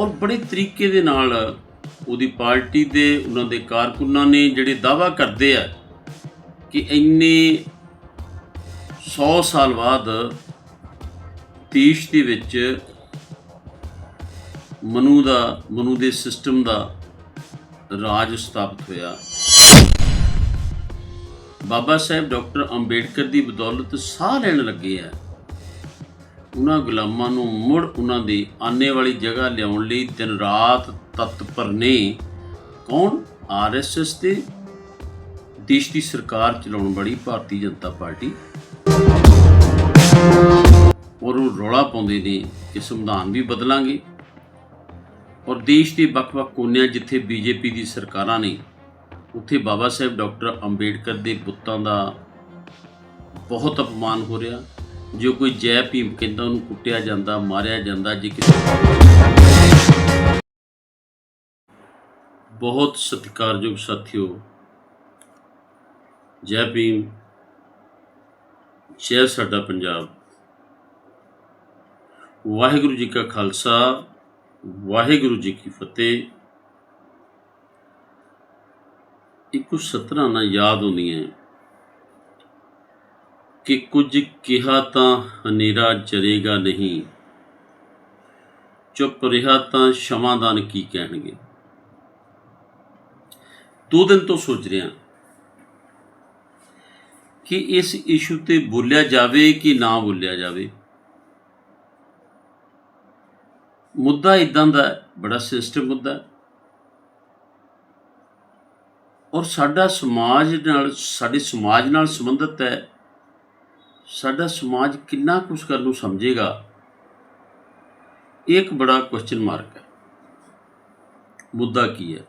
ਔਰ ਬੜੇ ਤਰੀਕੇ ਦੇ ਨਾਲ ਉਹਦੀ ਪਾਰਟੀ ਦੇ ਉਹਨਾਂ ਦੇ ਕਾਰਕੁਨਾਂ ਨੇ ਜਿਹੜੇ ਦਾਵਾ ਕਰਦੇ ਆ ਕਿ ਇੰਨੇ 100 ਸਾਲ ਬਾਅਦ ਦੇਸ਼ ਦੇ ਵਿੱਚ ਮਨੂ ਦਾ, ਮਨੂ ਦੇ ਸਿਸਟਮ ਦਾ ਰਾਜ ਸਥਾਪਿਤ ਹੋਇਆ। ਬਾਬਾ ਸਾਹਿਬ ਡਾਕਟਰ ਅੰਬੇਡਕਰ ਦੀ ਬਦੌਲਤ ਸਾਹ ਲੈਣ ਲੱਗੇ ਆ। ਉਹਨਾਂ ਗੁਲਾਮਾਂ ਨੂੰ ਮੁੜ ਉਹਨਾਂ ਦੀ ਆਨੇ ਵਾਲੀ ਜਗ੍ਹਾ ਲਿਆਉਣ ਲਈ ਦਿਨ ਰਾਤ ਤਤਪਰ ਨੇ ਕੌਣ? ਆਰਐਸਐਸ ਤੇ ਦੇਸ਼ ਦੀ ਸਰਕਾਰ ਚਲਾਉਣ ਵਾਲੀ ਭਾਰਤੀ ਜਨਤਾ ਪਾਰਟੀ। ਔਰ ਉਹ ਰੌਲਾ ਪਾਉਂਦੇ ਨੇ ਕਿ ਸੰਵਿਧਾਨ ਵੀ ਬਦਲਾਂਗੇ। ਔਰ ਦੇਸ਼ ਦੇ ਵੱਖ-ਵੱਖ ਕੋਨਿਆਂ ਜਿੱਥੇ ਬੀਜੇਪੀ ਦੀ ਸਰਕਾਰਾਂ ਨੇ, ਉੱਥੇ ਬਾਬਾ ਸਾਹਿਬ ਡਾਕਟਰ ਅੰਬੇਡਕਰ ਦੇ ਪੁੱਤਾਂ ਦਾ ਬਹੁਤ ਅਪਮਾਨ ਹੋ ਰਿਹਾ। ਜੋ ਕੋਈ ਜੈ ਭੀਮ ਕਹਿੰਦਾ ਉਹਨੂੰ ਕੁੱਟਿਆ ਜਾਂਦਾ, ਮਾਰਿਆ ਜਾਂਦਾ, ਜੇ ਕਿਸੇ ਬਹੁਤ ਸਤਿਕਾਰਯੋਗ ਸਾਥੀਓ, ਜੈ ਭੀਮ, ਜੈ ਸਾਡਾ ਪੰਜਾਬ। ਵਾਹਿਗੁਰੂ ਜੀ ਕਾ ਖਾਲਸਾ, ਵਾਹਿਗੁਰੂ ਜੀ ਕੀ ਫਤਿਹ। ਇੱਕ ਸਤਰਾਂ ਨਾ ਯਾਦ ਹੁੰਦੀਆਂ। ਕਿ ਕੁਝ ਕਿਹਾ ਤਾਂ ਹਨੇਰਾ ਜਰੇਗਾ ਨਹੀਂ। ਚੁੱਪ ਰਿਹਾ ਤਾਂ ਸ਼ਮਾਦਾਨ ਕੀ ਕਹਿਣਗੇ? ਦੋ ਦਿਨ ਤੋਂ ਸੋਚ ਰਿਹਾ ਕਿ ਇਸ ਇਸ਼ੂ ਤੇ ਬੋਲਿਆ ਜਾਵੇ ਕਿ ਨਾ ਬੋਲਿਆ ਜਾਵੇ। ਮੁੱਦਾ ਇਦਾਂ ਦਾ ਬੜਾ ਸਿਸਟਮ ਮੁੱਦਾ ਔਰ ਸਾਡਾ ਸਮਾਜ ਨਾਲ, ਸਾਡੇ ਸਮਾਜ ਨਾਲ ਸੰਬੰਧਿਤ ਹੈ। ਸਾਡਾ ਸਮਾਜ ਕਿੰਨਾ ਕੁਝ ਕਰਨ ਨੂੰ ਸਮਝੇਗਾ, ਇਹ ਇੱਕ ਬੜਾ ਕੁਐਸਚਨ ਮਾਰਕ ਹੈ। ਮੁੱਦਾ ਕੀ ਹੈ?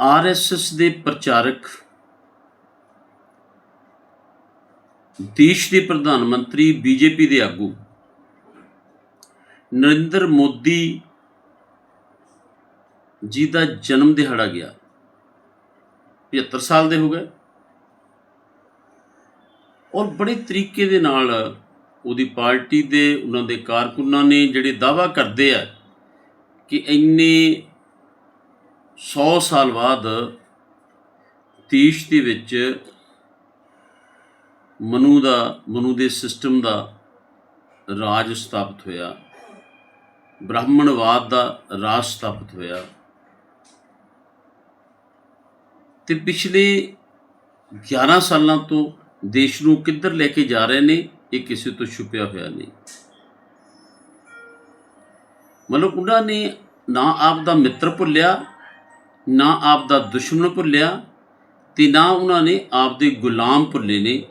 ਆਰਐਸਐਸ ਦੇ ਪ੍ਰਚਾਰਕ ਦੇਸ਼ ਦੇ ਪ੍ਰਧਾਨ ਮੰਤਰੀ ਬੀਜੇਪੀ ਦੇ ਆਗੂ ਨਰਿੰਦਰ ਮੋਦੀ ਜੀ ਦਾ ਜਨਮ ਦਿਹਾੜਾ ਗਿਆ। 75 ਸਾਲ ਦੇ ਹੋ ਗਏ। ਔਰ ਬੜੇ ਤਰੀਕੇ ਦੇ ਨਾਲ ਉਹਦੀ ਪਾਰਟੀ ਦੇ ਉਹਨਾਂ ਦੇ ਕਾਰਕੁਨਾਂ ਨੇ ਜਿਹੜੇ ਦਾਵਾ ਕਰਦੇ ਆ ਕਿ ਇੰਨੇ 100 ਸਾਲ ਬਾਅਦ ਦੇਸ਼ ਦੇ ਵਿੱਚ ਮਨੂ ਦਾ, ਮਨੂ ਦੇ ਸਿਸਟਮ ਦਾ ਰਾਜ ਸਥਾਪਿਤ ਹੋਇਆ, ਬ੍ਰਾਹਮਣਵਾਦ ਦਾ ਰਾਜ ਸਥਾਪਿਤ ਹੋਇਆ। ਤੇ ਪਿਛਲੇ 11 ਸਾਲਾਂ ਤੋਂ ਦੇਸ਼ ਨੂੰ ਕਿੱਧਰ ਲੈ ਕੇ ਜਾ ਰਹੇ ਨੇ, ਇਹ ਕਿਸੇ ਤੋਂ ਛੁਪਿਆ ਹੋਇਆ ਨਹੀਂ। ਮਤਲਬ ਉਹਨਾਂ ਨੇ ਨਾ ਆਪ ਦਾ ਮਿੱਤਰ ਭੁੱਲਿਆ, ਨਾ ਆਪ ਦਾ ਦੁਸ਼ਮਣ ਭੁੱਲਿਆ ਤੇ ਨਾ ਉਹਨਾਂ ਨੇ ਆਪ ਦੇ ਗੁਲਾਮ ਭੁੱਲੇ ਨੇ,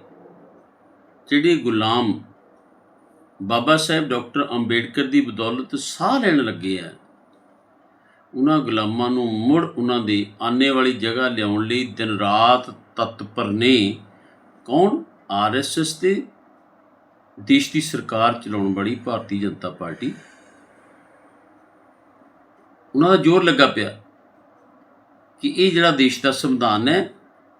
ਜਿਹੜੇ ਗੁਲਾਮ ਬਾਬਾ ਸਾਹਿਬ ਡਾਕਟਰ ਅੰਬੇਡਕਰ ਦੀ ਬਦੌਲਤ ਸਾਹ ਲੈਣ ਲੱਗੇ ਆ। ਉਹਨਾਂ ਗੁਲਾਮਾਂ ਨੂੰ ਮੁੜ ਉਹਨਾਂ ਦੀ ਆਨੇ ਵਾਲੀ ਜਗ੍ਹਾ ਲਿਆਉਣ ਲਈ ਦਿਨ ਰਾਤ ਤਤਪਰ ਨੇ। ਕੌਣ? ਆਰਐਸਐਸ ਤੇ ਦੇਸ਼ ਦੀ ਸਰਕਾਰ ਚਲਾਉਣ ਵਾਲੀ ਭਾਰਤੀ ਜਨਤਾ ਪਾਰਟੀ। ਉਹਨਾਂ ਦਾ ਜ਼ੋਰ ਲੱਗਾ ਪਿਆ ਕਿ ਇਹ ਜਿਹੜਾ ਦੇਸ਼ ਦਾ ਸੰਵਿਧਾਨ ਹੈ,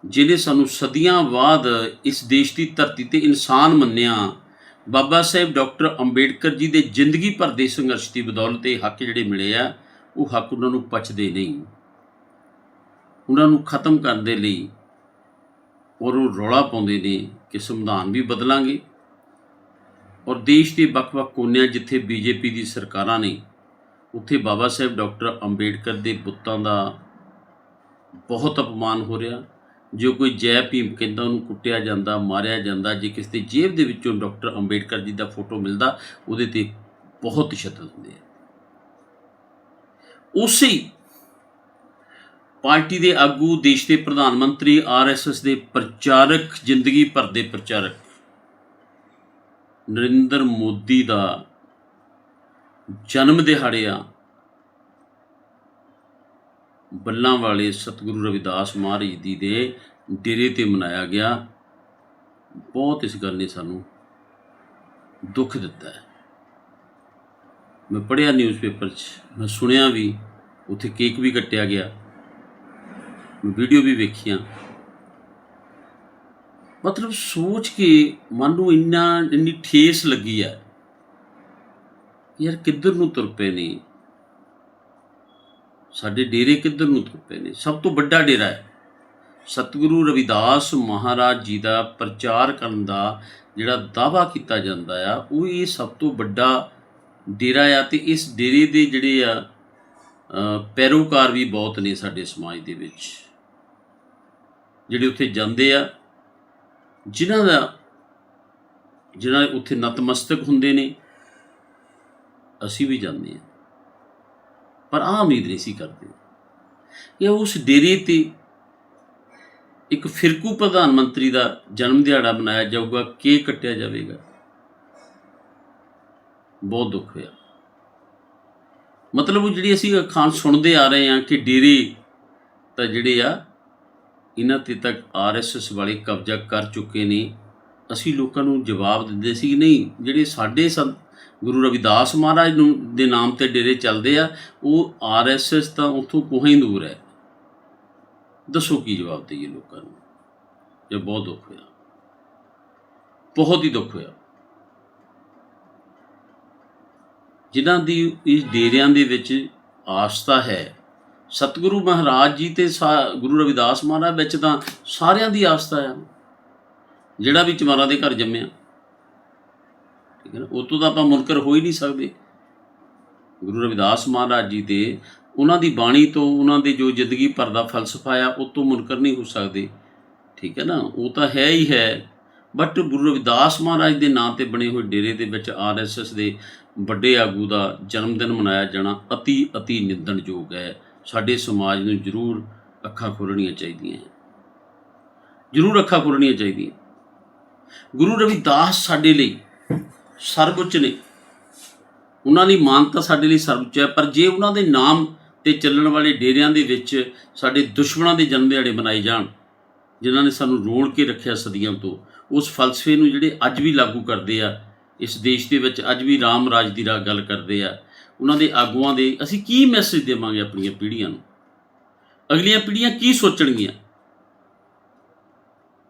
ਜਿਹਨੇ ਸਾਨੂੰ ਸਦੀਆਂ ਬਾਅਦ ਇਸ ਦੇਸ਼ ਦੀ ਧਰਤੀ ਤੇ ਇਨਸਾਨ ਮੰਨਿਆ, ਬਾਬਾ ਸਾਹਿਬ ਡਾਕਟਰ ਅੰਬੇਡਕਰ ਜੀ ਦੇ ਜ਼ਿੰਦਗੀ ਭਰ ਦੇ ਸੰਘਰਸ਼ ਦੀ ਬਦੌਲਤ ਇਹ ਹੱਕ ਜਿਹੜੇ ਮਿਲੇ ਆ, ਉਹ ਹੱਕ ਉਹਨਾਂ ਨੂੰ ਪਚਦੇ ਨਹੀਂ। ਉਹਨਾਂ ਨੂੰ ਖਤਮ ਕਰਨ ਦੇ ਲਈ ਔਰ ਉਹ ਰੌਲਾ ਪਾਉਂਦੇ ਨੇ ਕਿ ਸੰਵਿਧਾਨ ਵੀ ਬਦਲਾਂਗੇ। ਔਰ ਦੇਸ਼ ਦੇ ਵੱਖ-ਵੱਖ ਕੋਨਿਆਂ ਜਿੱਥੇ ਬੀਜੇਪੀ ਦੀ ਸਰਕਾਰਾਂ ਨੇ, ਉੱਥੇ ਬਾਬਾ ਸਾਹਿਬ ਡਾਕਟਰ ਅੰਬੇਡਕਰ ਦੇ ਬੁੱਤਾਂ ਦਾ ਬਹੁਤ ਅਪਮਾਨ ਹੋ ਰਿਹਾ। ਜੋ ਕੋਈ ਜੈ ਭੀਮ ਕਹਿੰਦਾ, ਉਹਨੂੰ ਕੁੱਟਿਆ ਜਾਂਦਾ, ਮਾਰਿਆ ਜਾਂਦਾ, ਜੇ ਕਿਸੇ ਦੀ ਜੇਬ ਦੇ ਵਿੱਚੋਂ ਡਾਕਟਰ ਅੰਬੇਡਕਰ ਜੀ ਦਾ ਫੋਟੋ ਮਿਲਦਾ, ਉਹਦੇ ਤੇ ਬਹੁਤ ਤਸ਼ੱਦਦ ਹੁੰਦੇ ਆ ਉਸੇ ਪਾਰਟੀ ਦੇ ਆਗੂ, ਦੇਸ਼ ਦੇ ਪ੍ਰਧਾਨ ਮੰਤਰੀ ਆਰਐਸਐਸ ਦੇ ਪ੍ਰਚਾਰਕ, ਜ਼ਿੰਦਗੀ ਭਰ ਦੇ ਪ੍ਰਚਾਰਕ ਨਰਿੰਦਰ ਮੋਦੀ ਦਾ ਜਨਮ ਦਿਹਾੜਿਆ ਬੱਲਾਂ ਵਾਲੇ ਸਤਿਗੁਰੂ ਰਵਿਦਾਸ ਮਹਾਰਾਜ ਦੀ ਦੇ ਡੇਰੇ ਤੇ ਮਨਾਇਆ ਗਿਆ। ਬਹੁਤ ਇਸ ਗੱਲ ਨੇ ਸਾਨੂੰ ਦੁੱਖ ਦਿੱਤਾ ਹੈ। ਮੈਂ ਪੜਿਆ ਨਿਊਜ਼ਪੇਪਰ 'ਚ, ਮੈਂ ਸੁਣਿਆ ਵੀ ਉੱਥੇ ਕੇਕ ਵੀ ਕੱਟਿਆ ਗਿਆ। ਵੀਡੀਓ ਵੀ ਵੇਖੀਆਂ। ਮਤਲਬ ਸੋਚ ਕੇ ਮਨ ਨੂੰ ਇੰਨਾ, ਇੰਨੀ ਠੇਸ ਲੱਗੀ ਹੈ ਕਿ ਯਾਰ ਕਿੱਧਰ ਨੂੰ ਤੁਰ ਪਏ ਨੇ? ਸਾਡੇ ਡੇਰੇ ਕਿੱਧਰ ਨੂੰ ਤੁਰ ਪਏ ਨੇ? ਸਭ ਤੋਂ ਵੱਡਾ ਡੇਰਾ ਹੈ। ਸਤਿਗੁਰੂ ਰਵਿਦਾਸ ਮਹਾਰਾਜ ਜੀ ਦਾ ਪ੍ਰਚਾਰ ਕਰਨ ਦਾ ਜਿਹੜਾ ਦਾਵਾ ਕੀਤਾ ਜਾਂਦਾ ਆ, ਉਹ ਇਹ ਸਭ ਤੋਂ ਵੱਡਾ ਡੇਰਾ ਆ ਤੇ ਇਸ ਡੇਰੇ ਦੇ ਜਿਹੜੇ ਆ ਪੈਰੋਕਾਰ ਵੀ ਬਹੁਤ ਨੇ ਸਾਡੇ ਸਮਾਜ ਦੇ ਵਿੱਚ। ਜਿਹੜੇ ਉੱਥੇ ਜਾਂਦੇ ਆ, ਜਿਨ੍ਹਾਂ ਦਾ, ਜਿਨ੍ਹਾਂ ਉੱਥੇ ਨਤਮਸਤਕ ਹੁੰਦੇ ਨੇ, ਅਸੀਂ ਵੀ ਜਾਂਦੇ ਆ ਪਰ ਆ ਉਮੀਦ ਨਹੀਂ ਸੀ ਕਰਦੇ। ਕਿ ਉਸ ਡੇਰੇ ਤੇ ਇੱਕ ਫਿਰਕੂ ਪ੍ਰਧਾਨ ਮੰਤਰੀ ਦਾ ਜਨਮ ਦਿਹਾੜਾ ਮਨਾਇਆ ਜਾਊਗਾ, ਕੇਕ ਕੱਟਿਆ ਜਾਵੇਗਾ। ਬਹੁਤ ਦੁੱਖ ਹੋਇਆ। ਮਤਲਬ ਉਹ ਜਿਹੜੀ ਅਸੀਂ ਅਖਾਣ ਸੁਣਦੇ ਆ ਰਹੇ ਹਾਂ ਕਿ ਡੇਰੇ ਤਾਂ ਜਿਹੜੇ ਆ ਇਹਨਾਂ ਤੇ ਤੱਕ ਆਰਐਸਐਸ ਵਾਲੇ ਕਬਜ਼ਾ ਕਰ ਚੁੱਕੇ ਨੇ। ਅਸੀਂ ਲੋਕਾਂ ਨੂੰ ਜਵਾਬ ਦਿੰਦੇ ਸੀ ਕਿ ਨਹੀਂ, ਜਿਹੜੇ ਸਾਡੇ ਸੰਤ ਗੁਰੂ ਰਵਿਦਾਸ ਮਹਾਰਾਜ ਨੂੰ ਦੇ ਨਾਮ ਤੇ ਡੇਰੇ ਚੱਲਦੇ ਆ, ਉਹ ਆਰਐਸਐਸ ਤਾਂ ਉੱਥੋਂ ਕੋਹਾਂ ਦੂਰ ਹੈ। ਦੱਸੋ ਕੀ ਜਵਾਬ ਦੇਈਏ ਲੋਕਾਂ ਨੂੰ? ਇਹ ਬਹੁਤ ਦੁੱਖ ਹੋਇਆ। ਬਹੁਤ ਹੀ ਦੁੱਖ ਹੋਇਆ। ਜਿਨ੍ਹਾਂ ਦੀ ਇਸ ਡੇਰਿਆਂ ਦੇ ਵਿੱਚ ਆਸਥਾ ਹੈ ਸਤਿਗੁਰੂ ਮਹਾਰਾਜ ਜੀ ਤੇ ਸਾ- ਗੁਰੂ ਰਵਿਦਾਸ ਮਹਾਰਾਜ ਵਿੱਚ ਤਾਂ ਸਾਰਿਆਂ ਦੀ ਆਸਥਾ ਆ। ਜਿਹੜਾ ਵੀ ਚਮਾਰਾ ਦੇ ਘਰ ਜੰਮਿਆ। ਠੀਕ ਹੈ ਨਾ? ਉਹ ਤੋਂ ਤਾਂ ਆਪਾਂ ਮੁਨਕਰ ਹੋ ਹੀ ਨਹੀਂ ਸਕਦੇ। ਗੁਰੂ ਰਵਿਦਾਸ ਮਹਾਰਾਜ ਜੀ ਦੇ ਉਹਨਾਂ ਦੀ ਬਾਣੀ ਤੋਂ ਉਹਨਾਂ ਦੇ ਜੋ ਜ਼ਿੰਦਗੀ ਭਰ ਦਾ ਫਲਸਫਾ ਆ, ਉਹ ਤੋਂ ਮੁਨਕਰ ਨਹੀਂ ਹੋ ਸਕਦੇ। ਠੀਕ ਹੈ ਨਾ? ਉਹ ਤਾਂ ਹੈ ਹੀ ਹੈ। ਬਟ ਗੁਰੂ ਰਵਿਦਾਸ ਮਹਾਰਾਜ ਦੇ ਨਾਂ ਤੇ ਬਣੇ ਹੋਏ ਡੇਰੇ ਦੇ ਵਿੱਚ ਆਰਐਸਐਸ ਦੇ ਵੱਡੇ ਆਗੂ ਦਾ ਜਨਮ ਦਿਨ ਮਨਾਇਆ ਜਾਣਾ ਅਤੀ ਅਤੀ ਨਿੰਦਣਯੋਗ ਹੈ। ਸਾਡੇ ਸਮਾਜ ਨੂੰ ਜ਼ਰੂਰ ਅੱਖਾਂ ਖੋਲਣੀਆਂ ਚਾਹੀਦੀਆਂ ਹੈ। ਜ਼ਰੂਰ ਅੱਖਾਂ ਖੋਲਣੀਆਂ ਚਾਹੀਦੀਆਂ ਗੁਰੂ ਰਵਿਦਾਸ ਸਾਡੇ ਲਈ ਸਰਵਉੱਚ ਨੇ। ਉਹਨਾਂ ਦੀ ਮਾਨਤਾ ਸਾਡੇ ਲਈ ਸਰਵਉੱਚ ਹੈ, ਪਰ ਜੇ ਉਹਨਾਂ ਦੇ ਨਾਮ ਤੇ ਚੱਲਣ ਵਾਲੇ ਡੇਰਿਆਂ ਦੇ ਵਿੱਚ ਸਾਡੇ ਦੁਸ਼ਮਣਾਂ ਦੇ ਜਨਮ ਦਿਹਾੜੇ ਮਨਾਏ ਜਾਣ, ਜਿਨ੍ਹਾਂ ਨੇ ਸਾਨੂੰ ਰੋਲ ਕੇ ਰੱਖਿਆ ਸਦੀਆਂ ਤੋਂ, ਉਸ ਫਲਸਫੇ ਨੂੰ ਜਿਹੜੇ ਅੱਜ ਵੀ ਲਾਗੂ ਕਰਦੇ ਆ, ਇਸ ਦੇਸ਼ ਦੇ ਵਿੱਚ ਅੱਜ ਵੀ ਰਾਮ ਰਾਜ ਦੀ ਰਾ ਗੱਲ ਕਰਦੇ ਆ ਉਹਨਾਂ ਦੇ ਆਗੂਆਂ ਦੇ ਅਸੀਂ ਕੀ ਮੈਸੇਜ ਦੇਵਾਂਗੇ ਆਪਣੀਆਂ ਪੀੜ੍ਹੀਆਂ ਨੂੰ? ਅਗਲੀਆਂ ਪੀੜ੍ਹੀਆਂ ਕੀ ਸੋਚਣਗੀਆਂ?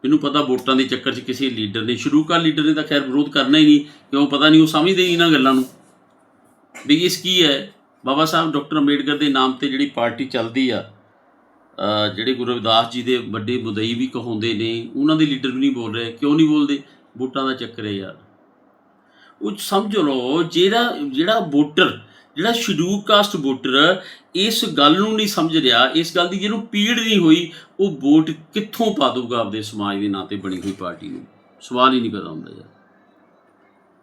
ਮੈਨੂੰ ਪਤਾ ਵੋਟਾਂ ਦੇ ਚੱਕਰ 'ਚ ਕਿਸੇ ਲੀਡਰ ਨੇ, ਸ਼ੁਰੂ ਕਰ ਲੀਡਰ ਨੇ ਤਾਂ ਖੈਰ ਵਿਰੋਧ ਕਰਨਾ ਹੀ ਨਹੀਂ, ਕਿਉਂ ਪਤਾ ਨਹੀਂ, ਉਹ ਸਮਝਦੇ ਹੀ ਇਹਨਾਂ ਗੱਲਾਂ ਨੂੰ। ਵੀ ਇਸ ਕੀ ਹੈ? ਬਾਬਾ ਸਾਹਿਬ, ਡਾਕਟਰ ਅੰਬੇਡਕਰ ਦੇ ਨਾਮ ਤੇ ਜਿਹੜੀ ਪਾਰਟੀ ਚੱਲਦੀ ਆ ਜਿਹੜੇ ਗੁਰੂ ਰਵਿਦਾਸ ਜੀ ਦੇ ਵੱਡੇ ਬੁਦਈ ਵੀ ਕਹਾਉਂਦੇ ਨੇ, ਉਹਨਾਂ ਦੇ ਲੀਡਰ ਵੀ ਨਹੀਂ ਬੋਲ ਰਹੇ, ਕਿਉਂ ਨਹੀਂ ਬੋਲਦੇ? ਵੋਟਾਂ ਦਾ ਚੱਕਰ ਹੈ ਯਾਰ। ਉਹ ਸਮਝ ਲਓ, ਜਿਹੜਾ ਜਿਹੜਾ ਵੋਟਰ ਜਿਹੜਾ ਸ਼ਡਿਊਲ ਕਾਸਟ ਵੋਟਰ ਇਸ ਗੱਲ ਨੂੰ ਨਹੀਂ ਸਮਝ ਰਿਹਾ, ਇਸ ਗੱਲ ਦੀ ਜਿਹਨੂੰ ਪੀੜ ਨਹੀਂ ਹੋਈ, ਉਹ ਵੋਟ ਕਿੱਥੋਂ ਪਾ ਦੂਗਾ ਆਪਦੇ ਸਮਾਜ ਦੇ ਨਾਂ ਤੇ ਬਣੀ ਹੋਈ ਪਾਰਟੀ ਨੂੰ? ਸਵਾਲ ਹੀ ਨਹੀਂ ਪੈਦਾ ਹੁੰਦਾ ਯਾਰ।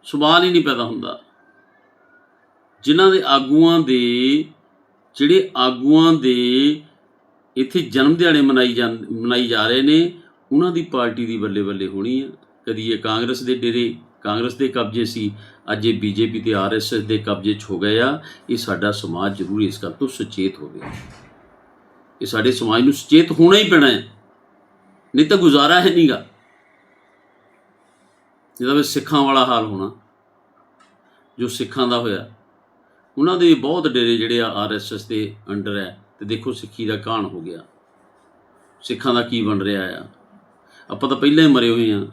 ਸਵਾਲ ਹੀ ਨਹੀਂ ਪੈਦਾ ਹੁੰਦਾ। ਜਿਨ੍ਹਾਂ ਦੇ ਆਗੂਆਂ ਦੇ, ਜਿਹੜੇ ਆਗੂਆਂ ਦੇ ਇੱਥੇ ਜਨਮ ਦਿਹਾੜੇ ਮਨਾਈ ਜਾਂ ਮਨਾਈ ਜਾ ਰਹੇ ਨੇ, ਉਹਨਾਂ ਦੀ ਪਾਰਟੀ ਦੀ ਬੱਲੇ ਬੱਲੇ ਹੋਣੀ ਆ। ਕਦੀ ਇਹ ਕਾਂਗਰਸ ਦੇ ਡੇਰੇ ਕਾਂਗਰਸ ਦੇ ਕਬਜ਼ੇ ਸੀ। ਅੱਜ ਇਹ ਬੀਜੇਪੀ ਤੇ ਆਰਐਸਐਸ ਦੇ ਕਬਜ਼ੇ 'ਚ ਹੋ ਗਏ ਆ। ਇਹ ਸਾਡਾ ਸਮਾਜ ਜ਼ਰੂਰ ਇਸ ਗੱਲ ਤੋਂ ਸੁਚੇਤ ਹੋਵੇ ਇਹ ਸਾਡੇ ਸਮਾਜ ਨੂੰ ਸੁਚੇਤ ਹੋਣਾ ਹੀ ਪੈਣਾ ਹੈ। ਨਹੀਂ ਤਾਂ ਗੁਜ਼ਾਰਾ ਹੈ ਨਹੀਂਗਾ ਜਿਹਦਾ ਵੀ ਸਿੱਖਾਂ ਵਾਲਾ ਹਾਲ ਹੋਣਾ, ਜੋ ਸਿੱਖਾਂ ਦਾ ਹੋਇਆ। ਉਹਨਾਂ ਦੇ ਬਹੁਤ ਡੇਰੇ ਜਿਹੜੇ ਆ ਆਰਐਸਐਸ ਦੇ ਅੰਡਰ ਹੈ। ਤੇ ਦੇਖੋ ਸਿੱਖੀ ਦਾ ਕਾਣ ਹੋ ਗਿਆ। ਸਿੱਖਾਂ ਦਾ ਕੀ ਬਣ ਰਿਹਾ ਆ। ਆਪਾਂ ਤਾਂ ਪਹਿਲਾਂ ਹੀ ਮਰੇ ਹੋਏ ਆ।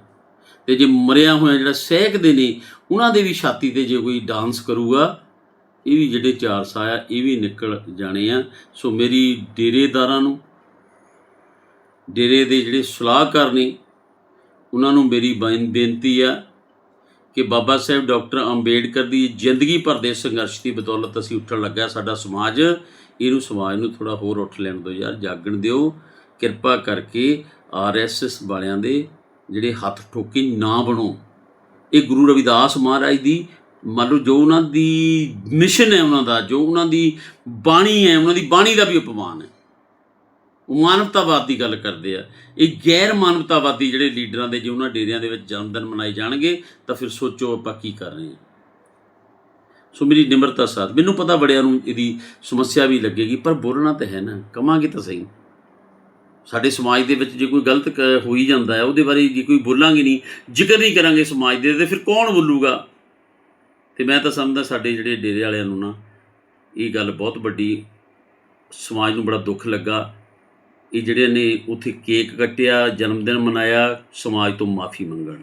ਤੇ ਜੇ ਮਰਿਆ ਹੋਇਆ ਜਿਹੜਾ ਸਹਿਕਦੇ ਨੇ, ਉਹਨਾਂ ਦੇ ਵੀ ਛਾਤੀ ਤੇ ਜੇ ਕੋਈ ਡਾਂਸ ਕਰੂਗਾ, ਇਹ ਵੀ ਜਿਹੜੇ ਚਾਰ ਸਾਹ ਆ ਇਹ ਵੀ ਨਿਕਲ ਜਾਣੇ ਆ। ਸੋ ਮੇਰੀ ਡੇਰੇਦਾਰਾਂ ਨੂੰ, ਡੇਰੇ ਦੇ ਜਿਹੜੇ ਸਲਾਹਕਾਰ ਨੇ, ਉਹਨਾਂ ਨੂੰ ਮੇਰੀ ਬੇਨ- ਬੇਨਤੀ ਆ ਕਿ ਬਾਬਾ ਸਾਹਿਬ, ਡਾਕਟਰ ਅੰਬੇਡਕਰ ਦੀ ਜ਼ਿੰਦਗੀ ਭਰ ਦੇ ਸੰਘਰਸ਼ ਦੀ ਬਦੌਲਤ ਅਸੀਂ ਉੱਠਣ ਲੱਗਾ ਸਾਡਾ ਸਮਾਜ। ਇਹਨੂੰ ਸਮਾਜ ਨੂੰ ਥੋੜਾ ਹੋਰ ਉੱਠ ਲੈਣ ਦਿਓ ਯਾਰ, ਜਾਗਣ ਦਿਓ। ਕਿਰਪਾ ਕਰਕੇ ਆਰਐਸਐਸ ਵਾਲਿਆਂ ਦੇ ਜਿਹੜੇ ਹੱਥ ਠੋਕੇ ਨਾ ਬਣੋ। ਇਹ ਗੁਰੂ ਰਵਿਦਾਸ ਮਹਾਰਾਜ ਦੀ, ਮੰਨ ਲਓ ਜੋ ਉਹਨਾਂ ਦੀ ਮਿਸ਼ਨ ਹੈ ਉਹਨਾਂ ਦਾ, ਜੋ ਉਹਨਾਂ ਦੀ ਬਾਣੀ ਹੈ, ਉਹਨਾਂ ਦੀ ਬਾਣੀ ਦਾ ਵੀ ਅਪਮਾਨ ਹੈ। ਉਹ ਮਾਨਵਤਾਵਾਦ ਦੀ ਗੱਲ ਕਰਦੇ ਆ। ਇਹ ਗੈਰ ਮਾਨਵਤਾਵਾਦੀ ਜਿਹੜੇ ਲੀਡਰਾਂ ਦੇ, ਜੇ ਉਹਨਾਂ ਡੇਰਿਆਂ ਦੇ ਵਿੱਚ ਜਨਮਦਿਨ ਮਨਾਏ ਜਾਣਗੇ, ਤਾਂ ਫਿਰ ਸੋਚੋ ਆਪਾਂ ਕੀ ਕਰ ਰਹੇ ਹਾਂ। ਸੋ ਮੇਰੀ ਨਿਮਰਤਾ ਸਾਥ ਮੈਨੂੰ ਪਤਾ ਬੜਿਆਂ ਨੂੰ ਇਹਦੀ ਸਮੱਸਿਆ ਵੀ ਲੱਗੇਗੀ, ਪਰ ਬੋਲਣਾ ਤਾਂ ਹੈ ਨਾ, ਕਵਾਂਗੇ ਤਾਂ ਸਹੀ। ਸਾਡੇ ਸਮਾਜ ਦੇ ਵਿੱਚ ਜੇ ਕੋਈ ਗਲਤ ਕ- ਹੋਈ ਜਾਂਦਾ ਹੈ, ਉਹਦੇ ਬਾਰੇ ਜੇ ਕੋਈ ਬੋਲਾਂਗੇ ਨਹੀਂ, ਜ਼ਿਕਰ ਨਹੀਂ ਕਰਾਂਗੇ ਸਮਾਜ ਦੇ, ਤੇ ਫਿਰ ਕੌਣ ਬੋਲੂਗਾ? ਤੇ ਮੈਂ ਤਾਂ ਸਮਝਦਾ ਸਾਡੇ ਜਿਹੜੇ ਡੇਰੇ ਵਾਲਿਆਂ ਨੂੰ ਨਾ, ਇਹ ਗੱਲ ਬਹੁਤ ਵੱਡੀ ਸਮਾਜ ਨੂੰ ਬੜਾ ਦੁੱਖ ਲੱਗਾ। ਇਹ ਜਿਹੜੇ ਨੇ ਉੱਥੇ ਕੇਕ ਕੱਟਿਆ ਜਨਮ ਦਿਨ ਮਨਾਇਆ, ਸਮਾਜ ਤੋਂ ਮਾਫੀ ਮੰਗਣ।